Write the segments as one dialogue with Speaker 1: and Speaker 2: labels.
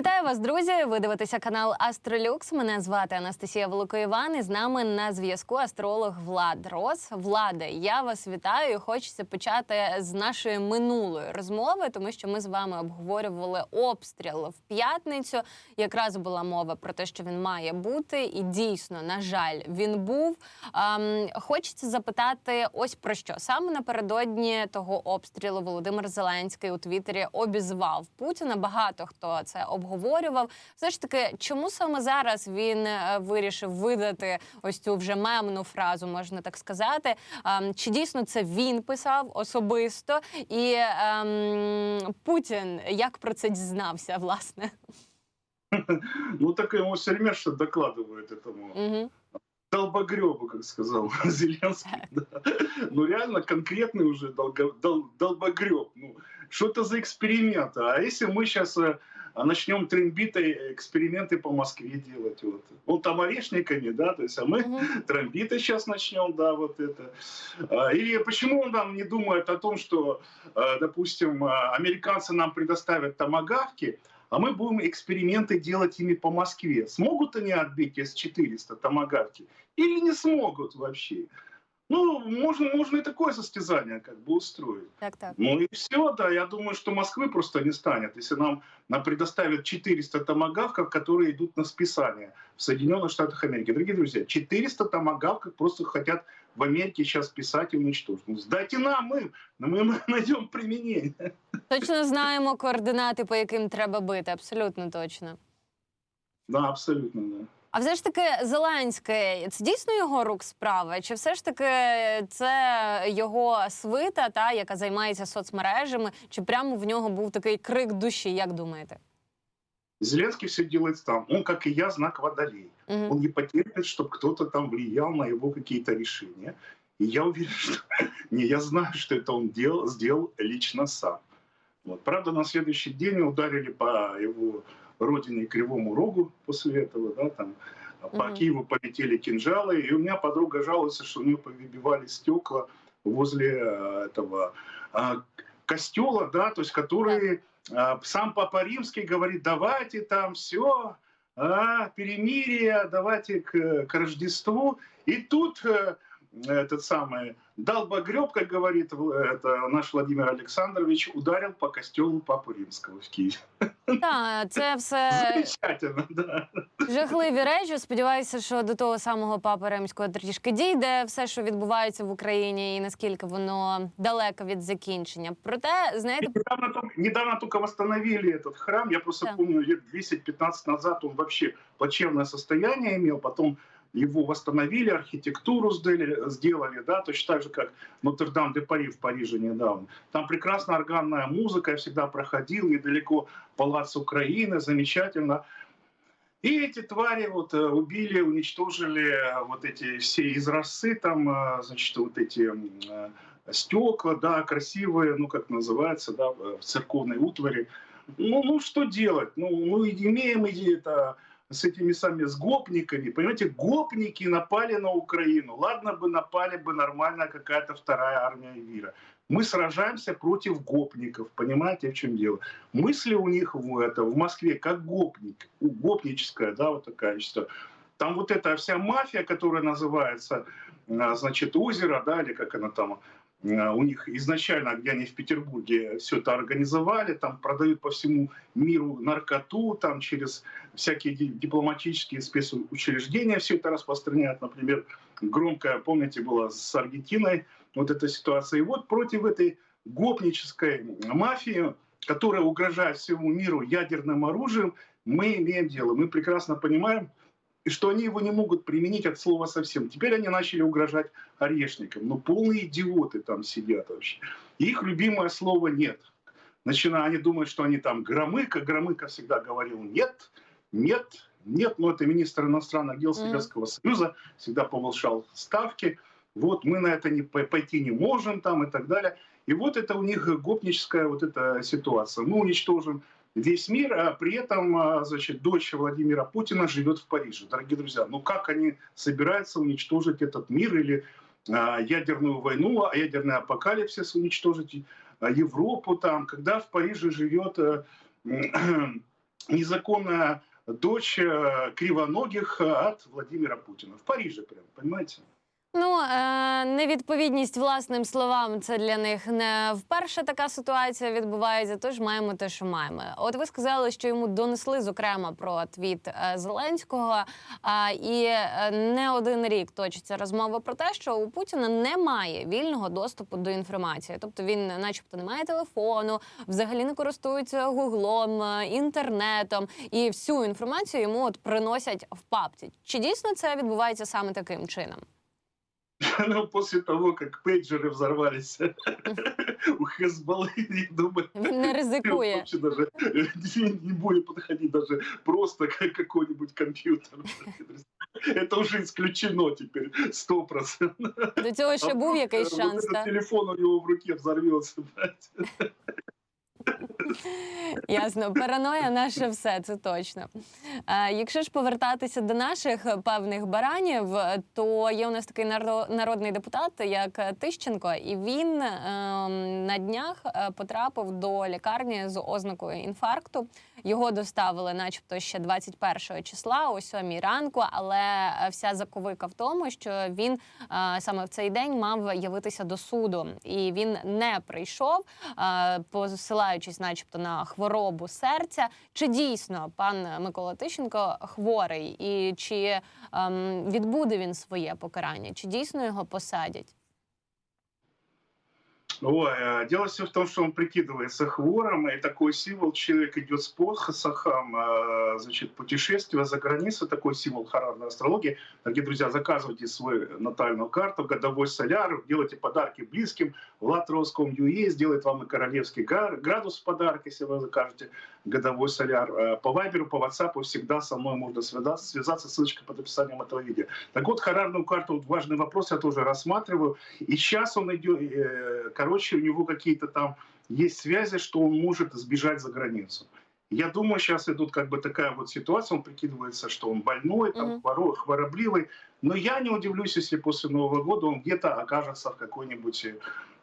Speaker 1: Вітаю вас, друзі! Ви дивитеся канал Астролюкс. Мене звати Анастасія Великоїван. І з нами на зв'язку астролог Влад Рос. Владе, я вас вітаю. і Хочеться почати з нашої минулої розмови, тому що ми з вами обговорювали обстріл в п'ятницю. Якраз була мова про те, що він має бути, і дійсно, на жаль, він був. Ем, хочеться запитати, ось про що саме напередодні того обстрілу Володимир Зеленський у Твіттері обізвав Путіна. Багато хто це обговорював Все ж таки, чому саме зараз він е, вирішив видати ось цю вже мемну фразу, можна так сказати? Ем, Чи дійсно це він писав особисто? І ем, Путін як про це дізнався, власне?
Speaker 2: Ну, так ему все время что докладывает этому
Speaker 1: Угу.
Speaker 2: долбогребу, как сказал Зеленский. да. Ну, реально конкретный уже долго- дол- долбогреб. Ну, что это за эксперименты? А если мы сейчас начнем трембитой эксперименты по Москве делать? Вот. Он там орешниками, да, то есть, а мы
Speaker 1: Угу.
Speaker 2: тромбиты сейчас начнем, да, вот это. А, Или почему он нам не думает о том, что, э, допустим, э, американцы нам предоставят томагавки, а мы будем эксперименты делать ими по Москве. Смогут они отбить С-400 томагавки или не смогут вообще? Ну, можно, можно и такое состязание как бы устроить.
Speaker 1: Так, так.
Speaker 2: Ну и все, да, я думаю, что Москвы просто не станет, если нам, нам предоставят 400 томагавков, которые идут на списание в Соединенных Штатах Америки. Дорогие друзья, 400 томагавков просто хотят в Америке сейчас писать и уничтожить. Ну, сдайте нам им, но мы, мы найдем применение.
Speaker 1: Точно знаємо координати, по яким треба бити. Абсолютно точно.
Speaker 2: Да, абсолютно, да.
Speaker 1: А все ж таки, Зеленський це дійсно його рук справа? Чи все ж таки це його свита, та яка займається соцмережами? Чи прямо в нього був такий крик душі? Як думаєте?
Speaker 2: Зеленский все делает сам. Он, как и я, знак водолей.
Speaker 1: Угу.
Speaker 2: Он не потерпит, чтобы кто-то там влиял на его какие-то решения. И я уверен, что... Не, я знаю, что это он делал, сделал лично сам. Вот. Правда, на следующий день ударили по его родине Кривому Рогу после этого, да, там по
Speaker 1: Мгм.
Speaker 2: Киеву полетели кинжалы, и у меня подруга жалуется, что у нее повыбивали стекла возле э, этого а, костела, да, то есть который а, сам Папа Римский говорит, давайте там все, перемирие, давайте к, к Рождеству. И тут э, этот самый долбогреб, как говорит в- это наш Владимир Александрович, ударил по костелу Папы Римского в Киеве.
Speaker 1: Так, це все
Speaker 2: Замечательно, да.
Speaker 1: жахливі речі. Сподіваюся, що до того самого папи римського трішки дійде все, що відбувається в Україні, і наскільки воно далеко від закінчення. Проте, знаєте,
Speaker 2: Недавно, только- недавно только восстановили этот храм. Я просто
Speaker 1: Да.
Speaker 2: помню, лет 10-15 назад он вообще плачевное состояние имел. Потом его восстановили, архитектуру сделали, сделали да, точно так же, как Нотр-Дам-де-Пари в Париже недавно. Там прекрасная органная музыка, я всегда проходил, недалеко Палац Украины, замечательно. И эти твари вот э, убили, уничтожили э, вот эти все из росы, там, э, значит, вот эти стекла, да, красивые, ну, как называется, да, в церковной утвари. Ну, ну, что делать? Ну, ну, и имеем это с этими самыми с гопниками. Понимаете, гопники напали на Украину. Ладно бы напали бы нормальная какая-то вторая армия мира. Мы сражаемся против гопников, понимаете, в чем дело? Мысли у них в, это, в Москве как гопник, гопническая, да, вот такая что Там вот эта вся мафия, которая называется, а, значит, озеро, да, или как она там, у них изначально, где они в Петербурге все это организовали, там продают по всему миру наркоту, там через всякие ди- дипломатические спецучреждения все это распространяют. Например, громкая, помните, была с Аргентиной вот эта ситуация. И вот против этой гопнической мафии, которая угрожает всему миру ядерным оружием, мы имеем дело. Мы прекрасно понимаем, и что они его не могут применить от слова совсем. Теперь они начали угрожать орешникам. Ну, полные идиоты там сидят вообще. И их любимое слово «нет». Начиная, они думают, что они там Громыко. Громыко всегда говорил «нет, нет, нет». Но это министр иностранных дел. Советского Союза, всегда повышал ставки. Вот мы на это не, по- пойти не можем там и так далее. И вот это у них гопническая вот эта ситуация. Мы уничтожим весь мир, а при этом, а, значит, дочь Владимира Путина живет в Париже. Дорогие друзья, ну как они собираются уничтожить этот мир или а, ядерную войну, а ядерный апокалипсис уничтожить а, Европу там, когда в Париже живет м, незаконная дочь э, кривоногих э, от Владимира Путина. В Париже прям, понимаете?
Speaker 1: Ну, е, невідповідність власним словам це для них не вперше така ситуація відбувається. Тож маємо те, що маємо. От ви сказали, що йому донесли зокрема про твіт е, Зеленського. А, і е, не один рік точиться розмова про те, що у Путіна немає вільного доступу до інформації. Тобто він, начебто, не має телефону, взагалі не користується гуглом, е, інтернетом, і всю інформацію йому от приносять в папці. Чи дійсно це відбувається саме таким чином?
Speaker 2: Ну, после того, как пейджеры взорвались у Хезбаллы, я думаю,
Speaker 1: Він не ризикує.
Speaker 2: вообще даже не не будет подходить даже просто как какой-нибудь компьютер. Это уже исключено теперь, сто процентов.
Speaker 1: До цього ще був якийсь шанс, так?
Speaker 2: телефон у него в руке взорвется.
Speaker 1: Ясно, параноя наше все, це точно. Е, якщо ж повертатися до наших певних баранів, то є у нас такий наро- народний депутат, як Тищенко, і він е, на днях е, потрапив до лікарні з ознакою інфаркту. Його доставили, начебто, ще 21 числа, о 7 ранку. Але вся заковика в тому, що він е, саме в цей день мав явитися до суду, і він не прийшов, е, посилаючись, начебто, на хворобу серця. Чи дійсно пан Микола Тищенко хворий, і чи ем, відбуде він своє покарання? Чи дійсно його посадять?
Speaker 2: Ой, а дело все в том, что он прикидывается хвором, и такой символ, человек идет с посохом, а, значит, путешествие за границу, такой символ харарной астрологии. Дорогие друзья, заказывайте свою натальную карту, годовой соляр, делайте подарки близким, Влад Роском.ua сделает вам и королевский градус в подарок, если вы закажете годовой соляр. А, По Вайберу, по WhatsApp всегда со мной можно связаться, связаться, ссылочка под описанием этого видео. Так вот, харарную карту, важный вопрос, я тоже рассматриваю. И сейчас он идет, э, короче, у него какие-то там есть связи, что он может сбежать за границу. Я думаю, сейчас идут как бы такая вот ситуация, он прикидывается, что он больной, там, хворо- хворобливый, но я не удивлюсь, если после Нового года он где-то окажется в какой-нибудь, э,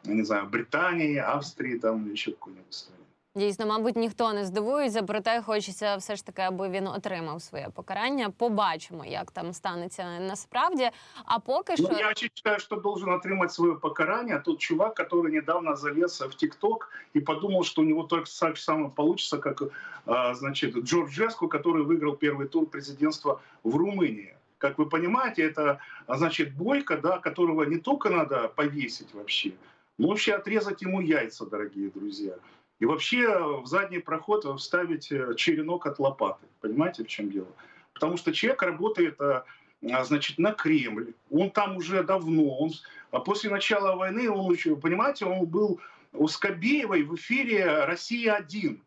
Speaker 2: не знаю, Британии, Австрии, там, еще какой-нибудь стране.
Speaker 1: Дійсно, мабуть, ніхто не здивується, проте хочеться все ж таки, аби він отримав своє покарання. Побачимо, як там станеться насправді. А поки що
Speaker 2: Ну, я вообще считаю, что должен отрымать свое покарание тот чувак, который недавно залез в ТикТок и подумал, что у него только так же самое получится, как а, значит, Джорджеску, который выиграл первый тур президентства в Румынии. Как вы понимаете, это а, значит Бойко, да, которого не только надо повесить вообще, но вообще отрезать ему яйца, дорогие друзья. И вообще в задний проход вставить э, черенок от лопаты. Понимаете, в чем дело? Потому что человек работает а, значит, на Кремль. Он там уже давно. Он, а после начала войны, он понимаете, он был у Скобеевой в эфире «Россия-1».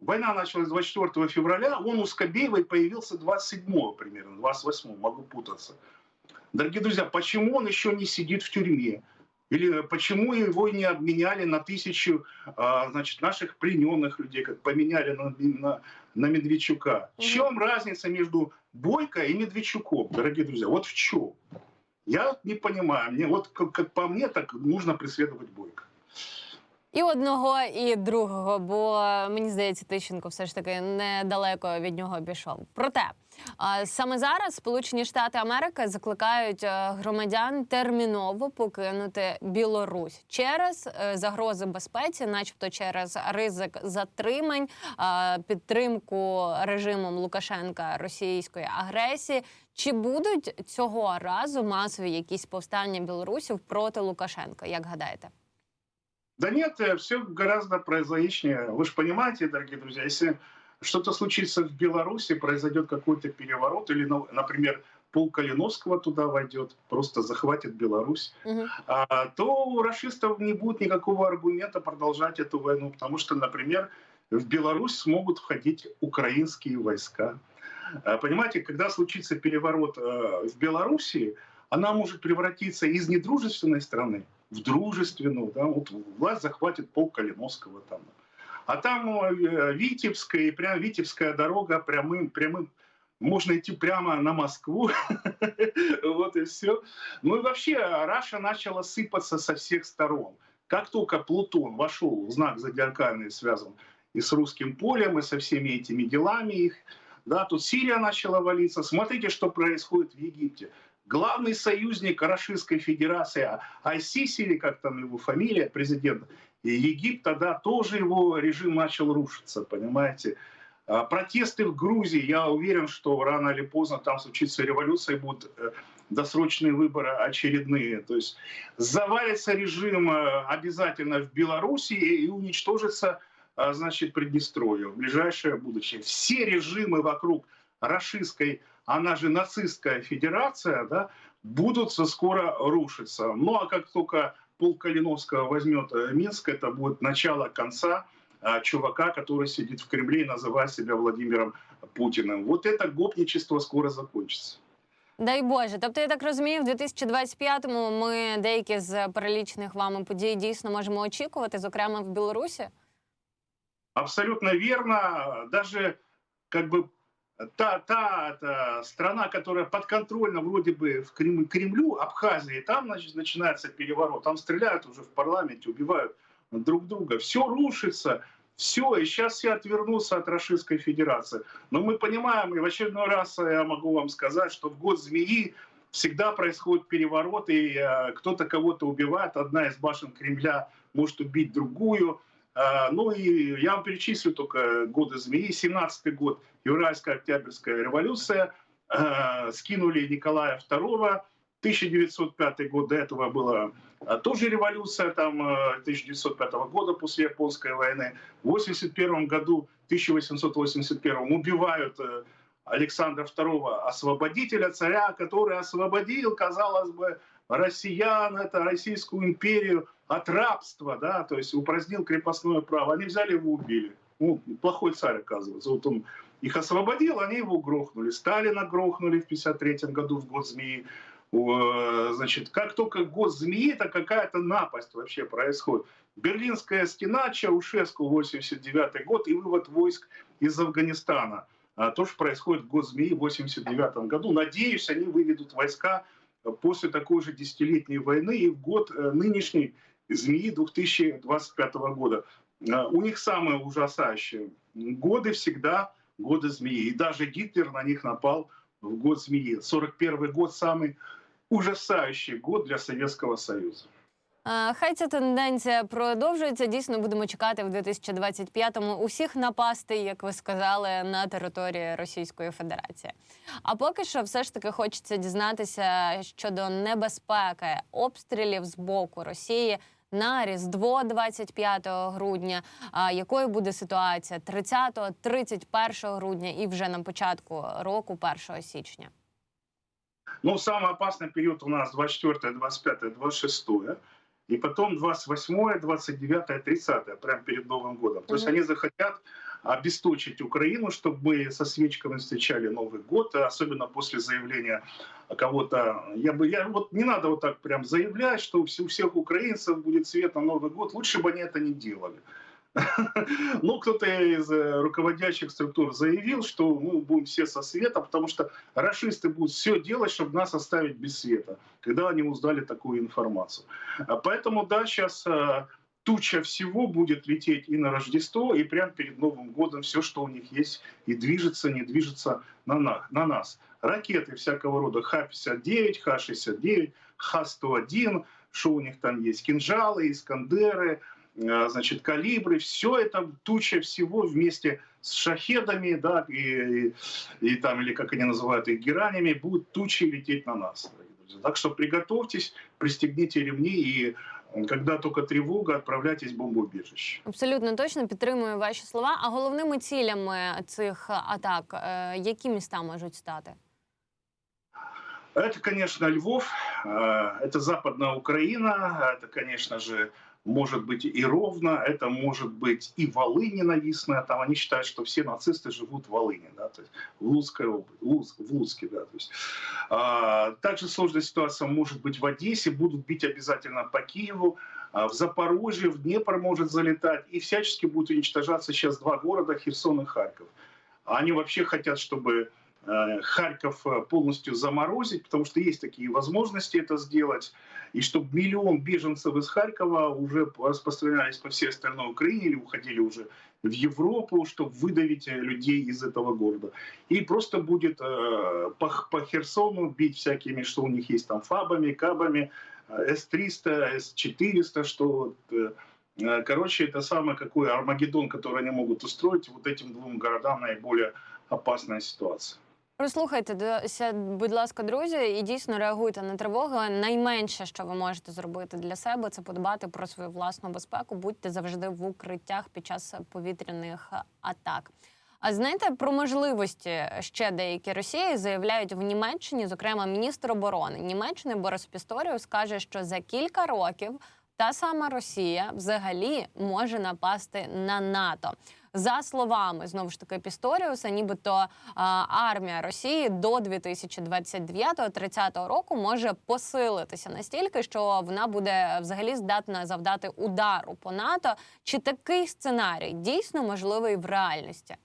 Speaker 2: Война началась 24 февраля, он у Скобеевой появился 27 примерно, 28 могу путаться. Дорогие друзья, почему он еще не сидит в тюрьме? Или почему его не обменяли на тысячу а, значит, наших плененных людей, как поменяли на, на, на Медведчука? В чем разница между Бойко и Медведчуком, дорогие друзья? Вот в чем? Я не понимаю. Мне, вот как, как по мне, так нужно преследовать Бойко.
Speaker 1: І одного, і другого, бо мені здається, Тищенко все ж таки недалеко від нього пішов. Проте саме зараз Сполучені Штати Америки закликають е, громадян терміново покинути Білорусь через е, загрози безпеці, начебто через ризик затримань, підтримку режимом Лукашенка російської агресії. Чи будуть цього разу масові якісь повстання білорусів проти Лукашенка? Як гадаєте?
Speaker 2: Да нет, все гораздо прозаичнее. Вы же понимаете, дорогие друзья, если что-то случится в Беларуси, произойдет какой-то переворот, или, ну, например, пол Калиновского туда войдет, просто захватит Беларусь,
Speaker 1: Мгм.
Speaker 2: а, то у расистов не будет никакого аргумента продолжать эту войну, потому что, например, в Беларусь смогут входить украинские войска. А, Понимаете, когда случится переворот э, в Белоруссии, она может превратиться из недружественной страны в дружественную. Да? Вот власть захватит пол Калиновского там. А там э, Витебская, прям Витебская дорога прямым, прямым можно идти прямо на Москву. вот и все. Ну и вообще Раша начала сыпаться со всех сторон. Как только Плутон вошел в знак зодиакальный связан и с русским полем, и со всеми этими делами их. Да, тут Сирия начала валиться. Смотрите, что происходит в Египте. Главный союзник Рашистской Федерации Айсиси, или как там его фамилия, президент Египта, да, тоже его режим начал рушиться, понимаете. А, протесты в Грузии, я уверен, что рано или поздно там случится революция и будут э, досрочные выборы очередные. То есть завалится режим э, обязательно в Беларуси и уничтожится а, значит, Приднестровье в ближайшее будущее. Все режимы вокруг Рашистской, она же нацистская федерация, да, будут скоро рушиться. Ну а как только пол Калиновского возьмет э, Минск, это будет начало конца а, чувака, который сидит в Кремле и называет себя Владимиром Путиным. Вот это гопничество скоро закончится.
Speaker 1: Дай Боже, тобто я так розумію, в 2025-му ми деякі з перелічених вами подій дійсно можемо очікувати, зокрема в Білорусі.
Speaker 2: Абсолютно верно. Даже как бы та, та, та страна, которая подконтрольна вроде бы в Крем, Кремлю, Абхазии, там значит, начинается переворот. Там стреляют уже в парламенте, убивают друг друга. Все рушится. Все, и сейчас все отвернутся от Российской Федерации. Но мы понимаем, и в очередной раз я могу вам сказать, что в год змеи всегда происходит переворот, и э, кто-то кого-то убивает. Одна из башен Кремля может убить другую. А, ну и я вам перечислю только годы змеи. 17 год, Юральская Октябрьская революция, а, скинули Николая II, 1905 год, до этого была а, тоже революция, там 1905 года после Японской войны. В 1981 году, 1881 убивают э, Александра II, освободителя царя, который освободил, казалось бы, россиян, это Российскую империю от рабства, да, то есть упразднил крепостное право. Они взяли его, убили. Ну, плохой царь, оказывается. Вот он их освободил, они его грохнули. Сталина грохнули в 53 году, в год змеи. Значит, как только год змеи, это какая-то напасть вообще происходит. Берлинская стена, Чаушеску, 89 год, и вывод войск из Афганистана. А то, что происходит в год змеи в 89 году. Надеюсь, они выведут войска после такой же десятилетней войны и в год э, нынешней змеи 2025 года. Э, у них самые ужасающие годы всегда годы змеи. И даже Гитлер на них напал в год змеи. 41 год самый ужасающий год для Советского Союза.
Speaker 1: Хай ця тенденція продовжується. Дійсно, будемо чекати в 2025-му усіх напастей, як ви сказали, на території Російської Федерації. А поки що, все ж таки, хочеться дізнатися щодо небезпеки обстрілів з боку Росії. На Різдво 25 грудня, а якою буде ситуація 30-31 грудня і вже на початку року, 1 січня?
Speaker 2: Ну, самый опасный период у нас 24, 25, 26 и потом 28, 29, 30, прямо перед Новым годом. Mm-hmm. То есть они захотят обесточить Украину, чтобы мы со свечками встречали Новый год, особенно после заявления кого-то. Я бы, я, вот не надо вот так прям заявлять, что у всех украинцев будет свет на Новый год. Лучше бы они это не делали. Ну, кто-то из э, руководящих структур заявил, что мы будем все со света, потому что расисты будут все делать, чтобы нас оставить без света, когда они узнали такую информацию. А поэтому, да, сейчас э, туча всего будет лететь и на Рождество, и прямо перед Новым годом все, что у них есть, и движется, не движется на, на, на нас. Ракеты всякого рода Х-59, Х-69, Х-101, что у них там есть, кинжалы, искандеры – значит, калибры, все это туча всего вместе с шахедами, да, и, и, и там, или как они называют их, геранями, будут тучи лететь на нас. Так что приготовьтесь, пристегните ремни и когда только тревога, отправляйтесь в бомбоубіжище.
Speaker 1: Абсолютно точно підтримую ваші слова. А головними цілями цих атак, які міста можуть стати?
Speaker 2: Это, конечно, Львов, это Западная Украина, это, конечно же, может быть и Ровно, это может быть и Волынь ненавистная. Там они считают, что все нацисты живут в Волыне, да, то есть в Луцкой области, Луцк, в Луцке, да. То есть, а, также сложная ситуация может быть в Одессе, будут бить обязательно по Киеву, а, в Запорожье, в Днепр может залетать, и всячески будут уничтожаться сейчас два города, Херсон и Харьков. Они вообще хотят, чтобы Харьков э, полностью заморозить, потому что есть такие возможности это сделать, и чтобы миллион беженцев из Харькова уже распространялись по всей остальной Украине или уходили уже в Европу, чтобы выдавить э, людей из этого города. И просто будет э, по, по Херсону бить всякими, что у них есть там фабами, кабами, э, С-300, С-400, что э, Э, Короче, это самый какой Армагеддон, который они могут устроить. Вот этим двум городам наиболее опасная ситуація.
Speaker 1: Прислухайтеся, будь ласка, друзі, і дійсно реагуйте на тривоги. Найменше, що ви можете зробити для себе, це подбати про свою власну безпеку. Будьте завжди в укриттях під час повітряних атак. А знаєте про можливості ще деякі Росії заявляють в Німеччині, зокрема міністр оборони Німеччини Борис Пісторіус каже, що за кілька років та сама Росія взагалі може напасти на НАТО. За словами знову ж таки Пісторіуса, нібито а, армія Росії до 2029-30 року може посилитися настільки, що вона буде взагалі здатна завдати удару по НАТО. Чи такий сценарій дійсно можливий в реальності?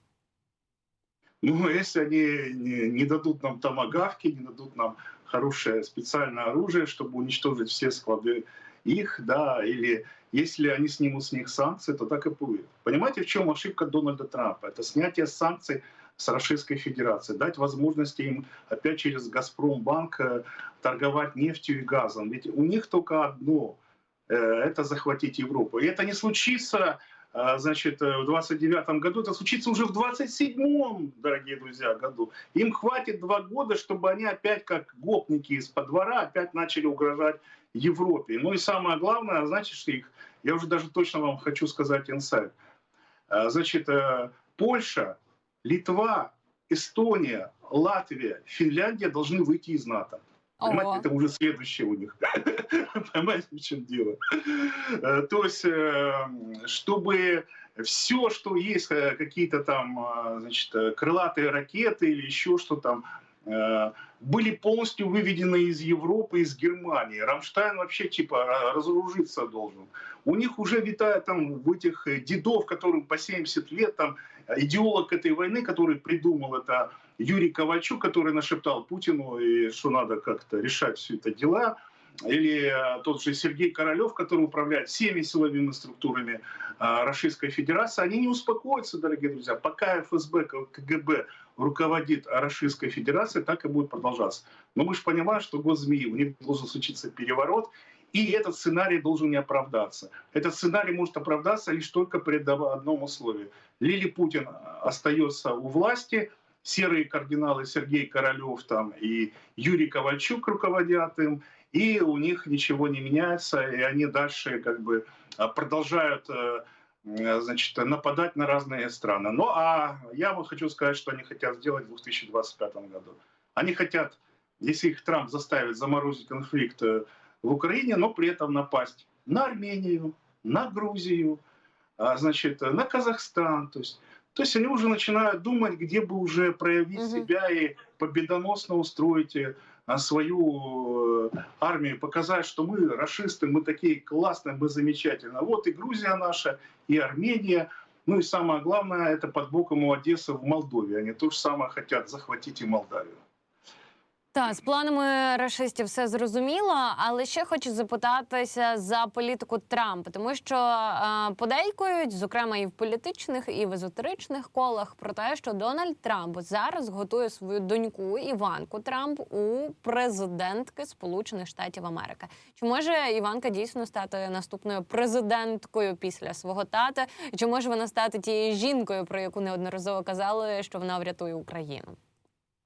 Speaker 2: Ну, если они не, не дадут нам томагавки, не дадут нам хорошее специальное оружие, чтобы уничтожить все склады их, да, или если они снимут с них санкции, то так и будет. Понимаете, в чем ошибка Дональда Трампа? Это снятие санкций с Российской Федерации, дать возможности им опять через Газпромбанк э, торговать нефтью и газом. Ведь у них только одно э, – это захватить Европу. И это не случится значит, в 29 году, это случится уже в 27-м, дорогие друзья, году. Им хватит два года, чтобы они опять, как гопники из-под двора, опять начали угрожать Европе. Ну и самое главное, значит, что их, я уже даже точно вам хочу сказать инсайт. Значит, Польша, Литва, Эстония, Латвия, Финляндия должны выйти из НАТО. Понимаете,
Speaker 1: Ого.
Speaker 2: это уже следующее у них. Понимаете, в чем дело? Э, То есть, э, чтобы все, что есть, э, какие-то там, э, значит, крылатые ракеты или еще что там, были полностью выведены из Европы, из Германии. Рамштайн вообще типа ра- разоружиться должен. У них уже витает там в этих дедов, которым по 70 лет, там идеолог этой войны, который придумал это Юрий Ковальчук, который нашептал Путину, и что надо как-то решать все это дела. Или э, тот же Сергей Королев, который управляет всеми силовыми структурами э, Российской Федерации, они не успокоятся, дорогие друзья. Пока ФСБ, КГБ руководит Российской Федерацией, так и будет продолжаться. Но мы же понимаем, что год змеи, у них должен случиться переворот, и этот сценарий должен не оправдаться. Этот сценарий может оправдаться лишь только при одном условии. Лили Путин остается у власти, серые кардиналы Сергей Королев там и Юрий Ковальчук руководят им, и у них ничего не меняется, и они дальше как бы а, продолжают э, э, значит, нападать на разные страны. Ну а я вам хочу сказать, что они хотят сделать в 2025 году. Они хотят, если их Трамп заставит заморозить конфликт э, в Украине, но при этом напасть на Армению, на Грузию, а, значит, на Казахстан. То есть, то есть они уже начинают думать, где бы уже проявить
Speaker 1: Мгм.
Speaker 2: себя и победоносно устроить э, а, свою э, армию, показать, что мы расисты, мы такие классные, мы замечательные. Вот и Грузия наша, и Армения. Ну и самое главное, это под боком у Одессы в Молдове. Они то же самое хотят захватить и Молдавию.
Speaker 1: Так, з планами рашистів все зрозуміло, але ще хочу запитатися за політику Трампа, тому що е, подейкують, зокрема і в політичних, і в езотеричних колах, про те, що Дональд Трамп зараз готує свою доньку Іванку Трамп у президентки Сполучених Штатів Америки. Чи може Іванка дійсно стати наступною президенткою після свого тата? Чи може вона стати тією жінкою, про яку неодноразово казали, що вона врятує Україну?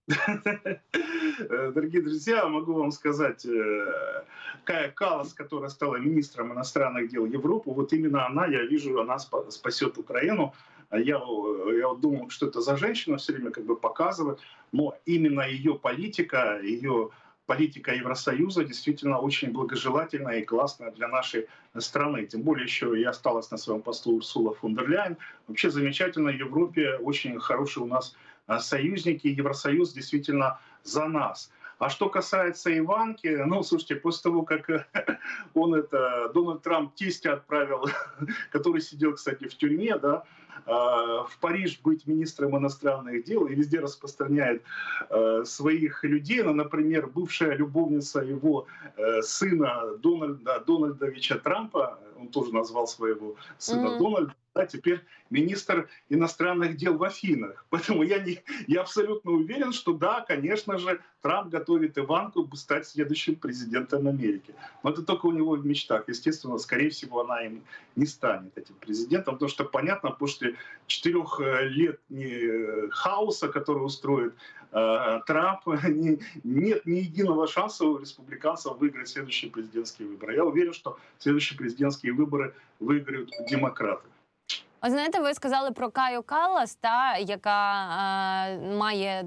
Speaker 2: Э, Дорогие друзья, могу вам сказать, э, Кая Калас, которая стала министром иностранных дел Европы, вот именно она, я вижу, она спа- спасет Украину. А Я, э, я думал, что это за женщина, все время как бы показывает, но именно ее политика, ее политика Евросоюза действительно очень благожелательная и классная для нашей страны. Тем более еще и осталась на своем посту Урсула фон дер Ляйен. Вообще замечательно в Европе, очень хорошие у нас союзники, Евросоюз действительно за нас. А что касается Иванки, ну, слушайте, после того, как он это, Дональд Трамп тестя отправил, который сидел, кстати, в тюрьме, да, а, в Париж быть министром иностранных дел и везде распространяет э, своих людей. Ну, например, бывшая любовница его э, сына Дональда, Дональдовича Трампа, он тоже назвал своего сына
Speaker 1: Мгм.
Speaker 2: Дональд, да, теперь министр иностранных дел в Афинах. Поэтому я, не, я абсолютно уверен, что да, конечно же, Трамп готовит Иванку стать следующим президентом Америки. Но это только у него в мечтах. Естественно, скорее всего, она им не станет этим президентом, потому что, понятно, после четырех э, лет э, хаоса, который устроит э, Трамп, не- нет ни единого шанса у республиканцев выиграть следующие президентские выборы. Я уверен, что следующие президентские выборы выиграют демократы.
Speaker 1: От знаєте, ви сказали про Каю Каллас, та яка е, має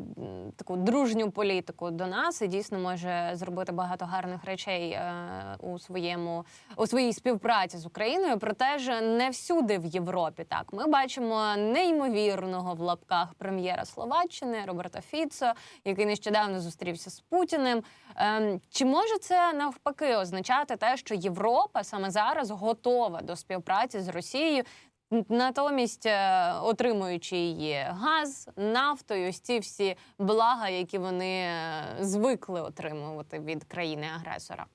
Speaker 1: таку дружню політику до нас і дійсно може зробити багато гарних речей е, у своєму у своїй співпраці з Україною. Проте ж не всюди в Європі. Так ми бачимо неймовірного в лапках прем'єра Словаччини Роберта Фіцо, який нещодавно зустрівся з Путіним. Ем, чи може це навпаки означати те, що Європа саме зараз готова до співпраці з Росією? Натомість, е, отримуючи її газ, нафту, і ось ці всі блага, які вони е, звикли отримувати від країни-агресора.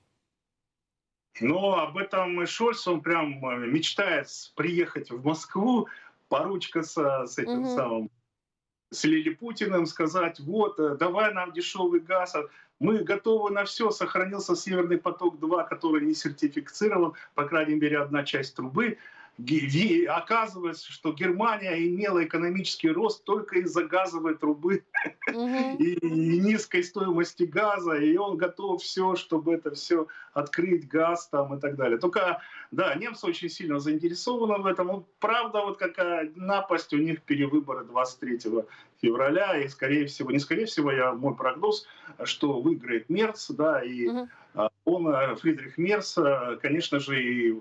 Speaker 2: Но об этом и Шольц, он прям э, мечтает с- приехать в Москву, поручкаться с этим
Speaker 1: Мгм.
Speaker 2: самым, с Лилипутиным, сказать, вот, э, давай нам дешевый газ, а мы готовы на все, сохранился Северный поток-2, который не сертифицирован, по крайней мере, одна часть трубы. Оказывается, что Германия имела экономический рост только из-за газовой трубы
Speaker 1: Мгм.
Speaker 2: и, и низкой стоимости газа, и он готов все, чтобы это все открыть, газ там и так далее. Только, да, немцы очень сильно заинтересованы в этом. Правда, вот какая напасть, у них перевыборы 23 февраля, и скорее всего, не скорее всего, я, мой прогноз, что выиграет Мерц, да, и а, он, э, Фридрих Мерц, э, конечно же, и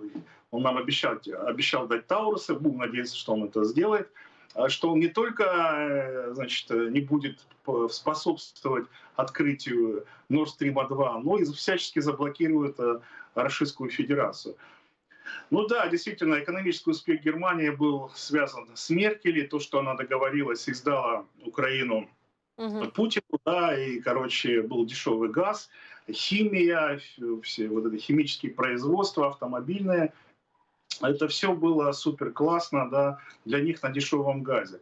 Speaker 2: он нам обещал, обещал дать Таурусы, будем надеяться, что он это сделает, а, что он не только э, значит, не будет способствовать открытию Nord Stream 2, но и всячески заблокирует э, Российскую Федерацию. Ну да, действительно, экономический успех Германии был связан с Меркель, то, что она договорилась и сдала Украину
Speaker 1: Мгм.
Speaker 2: Путину, да, и, короче, был дешевый газ, химия, все вот это химические производства, автомобильные. Это все было супер классно, да, для них на дешевом газе.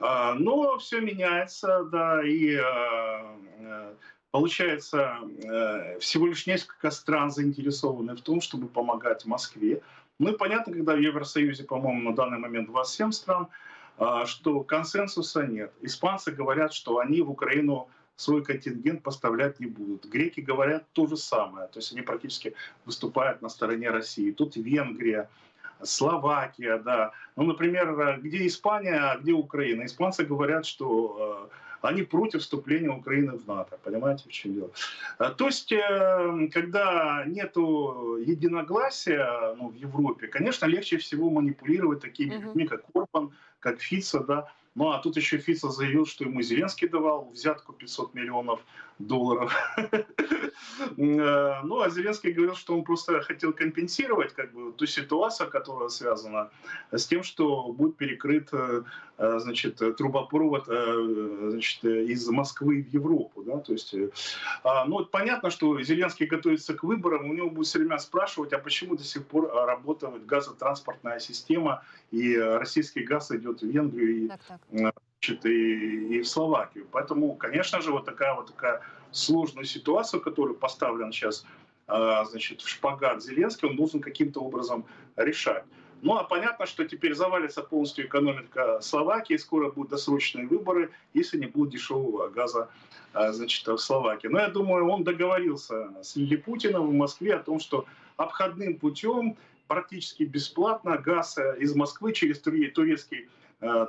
Speaker 2: А, Но все меняется, да, и а, э, получается, э, всего лишь несколько стран заинтересованы в том, чтобы помогать Москве. Ну и понятно, когда в Евросоюзе, по-моему, на данный момент 27 стран, а, что консенсуса нет. Испанцы говорят, что они в Украину свой контингент поставлять не будут. Греки говорят то же самое. То есть они практически выступают на стороне России. Тут Венгрия, Словакия, да. Ну, например, э, где Испания, а где Украина? Испанцы говорят, что э, они против вступления Украины в НАТО. Понимаете, в чем дело? А, То есть, э, когда нет единогласия ну, в Европе, конечно, легче всего манипулировать такими людьми, как Орбан, как Фица, да. Ну а тут еще Фица заявил, что ему Зеленский давал взятку 500 миллионов долларов. Э, Ну а Зеленский говорил, что он просто хотел компенсировать как бы ту ситуацию, которая связана с тем, что будет перекрыт э, э, значит, трубопровод значит, из Москвы в Европу. Да? То есть, а, ну, понятно, что Зеленский готовится к выборам, у него будут все время спрашивать, а почему до сих пор работает газотранспортная система, и российский газ идет в Венгрию и,
Speaker 1: Так, так.
Speaker 2: И, и в Словакию. Поэтому, конечно же, вот такая вот такая сложная ситуация, которую поставлен сейчас а, значит, в шпагат Зеленский, он должен каким-то образом решать. Ну а понятно, что теперь завалится полностью экономика Словакии, скоро будут досрочные выборы, если не будет дешевого газа а, значит, в Словакии. Но я думаю, он договорился с Лилипутиным в Москве о том, что обходным путем практически бесплатно газ из Москвы через туре- турецкий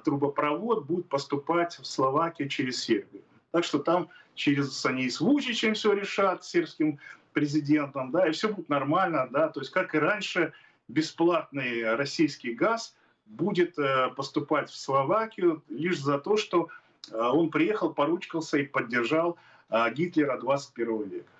Speaker 2: трубопровод будет поступать в Словакию через Сербию. Так что там через они с Вучичем все решат, с сербским президентом, да, и все будет нормально, да, то есть как и раньше бесплатный российский газ будет э, поступать в Словакию лишь за то, что э, он приехал, поручкался и поддержал Гитлера 21 века.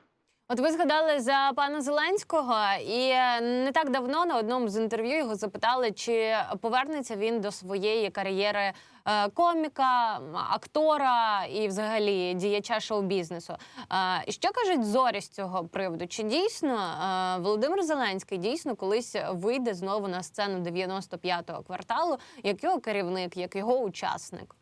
Speaker 1: От ви згадали за пана Зеленського, і е, не так давно на одному з інтерв'ю його запитали, чи повернеться він до своєї кар'єри е, коміка, актора і, взагалі, діяча шоу-бізнесу. Е, Що кажуть зорі з цього приводу? Чи дійсно Володимир Зеленський дійсно колись вийде знову на сцену 95-го кварталу, як його керівник, як його учасник?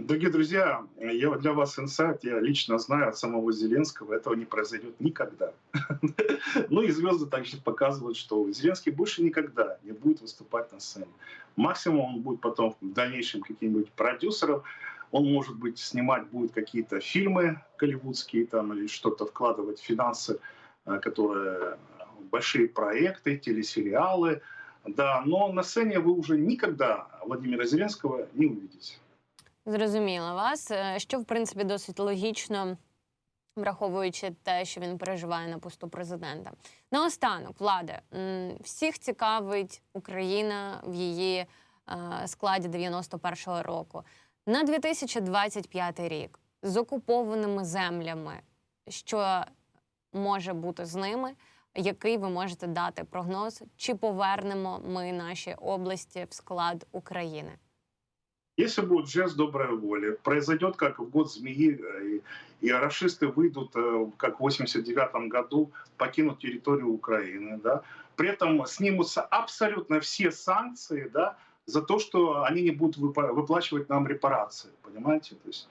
Speaker 2: Дорогие друзья, я для вас инсайт, я лично знаю от самого Зеленского, этого не произойдет никогда. Ну и звезды также показывают, что Зеленский больше никогда не будет выступать на сцене. Максимум он будет потом в дальнейшем каким-нибудь продюсером, он, может быть, снимать будет какие-то фильмы голливудские там или что-то вкладывать финансы, э, которые большие проекты, телесериалы, да, но на сцене вы уже никогда Владимира Зеленского не увидите.
Speaker 1: Зрозуміла вас, е, що в принципі досить логічно, враховуючи те, що він переживає на посту президента. Наостанок, влада, всіх цікавить Україна в її е, складі 91-го року. На 2025 рік з окупованими землями, що може бути з ними, який ви можете дати прогноз, чи повернемо ми наші області в склад України?
Speaker 2: Если будет жест доброй воли, произойдет как в год змеи, э, и, и рашисты выйдут, э, как в 89 году, покинут территорию Украины, да, при этом снимутся абсолютно все санкции, да, за то, что они не будут выплачивать нам репарации, понимаете? То есть,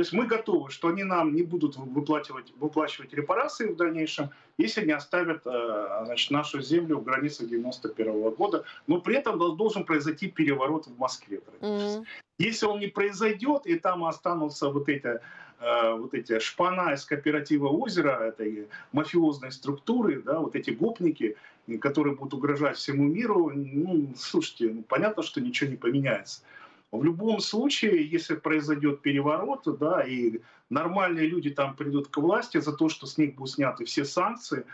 Speaker 2: то есть мы готовы, что они нам не будут выплачивать, выплачивать репарации в дальнейшем, если не оставят э, значит, нашу землю в границах 91 года, но при этом дол- должен произойти переворот в Москве.
Speaker 1: Мгм.
Speaker 2: Если он не произойдет, и там останутся вот эти, э, вот эти шпана из кооператива озера, этой мафиозной структуры, да, вот эти гопники, которые будут угрожать всему миру, ну, слушайте, ну, понятно, что ничего не поменяется. В любом случае, если произойдет переворот, да, и нормальные люди там придут к власти за то, что с них будут сняты все санкции,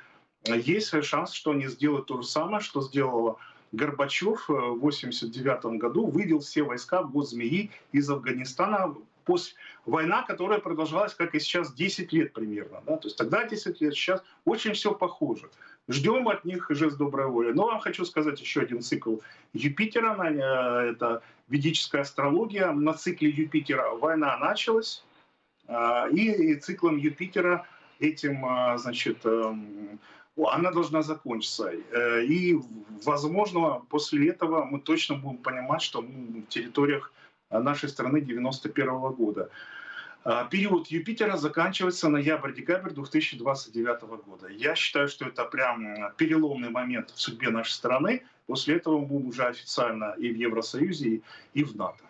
Speaker 2: есть шанс, что они сделают то же самое, что сделала Горбачев э, в 89 году вывел все войска в год змеи из Афганистана. После война, которая продолжалась, как и сейчас, 10 лет примерно. Да? То есть тогда 10 лет, сейчас очень все похоже. Ждем от них жест доброй воли. Но вам хочу сказать еще один цикл Юпитера. э, Это ведическая астрология. На цикле Юпитера война началась. а, И циклом Юпитера этим, а, значит, эм, она должна закончиться. Э, И, возможно, после этого мы точно будем понимать, что мы в территориях нашей страны 91 года. А, Период Юпитера заканчивается ноябрь-декабрь 2029 года. Я считаю, что это прям м, переломный момент в судьбе нашей страны. После этого мы будем уже официально и в Евросоюзе, и- и в НАТО.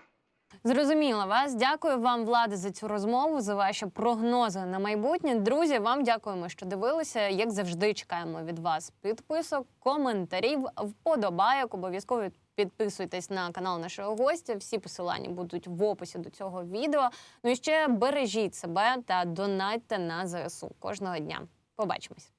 Speaker 1: Зрозуміла вас. Дякую вам, влади, за цю розмову, за ваші прогнози на майбутнє. Друзі, вам дякуємо, що дивилися. Як завжди, чекаємо від вас підписок, коментарів, вподобайок. Обов'язково підписуйтесь на канал нашого гостя. Всі посилання будуть в описі до цього відео. Ну і ще бережіть себе та донатьте на ЗСУ кожного дня. Побачимось.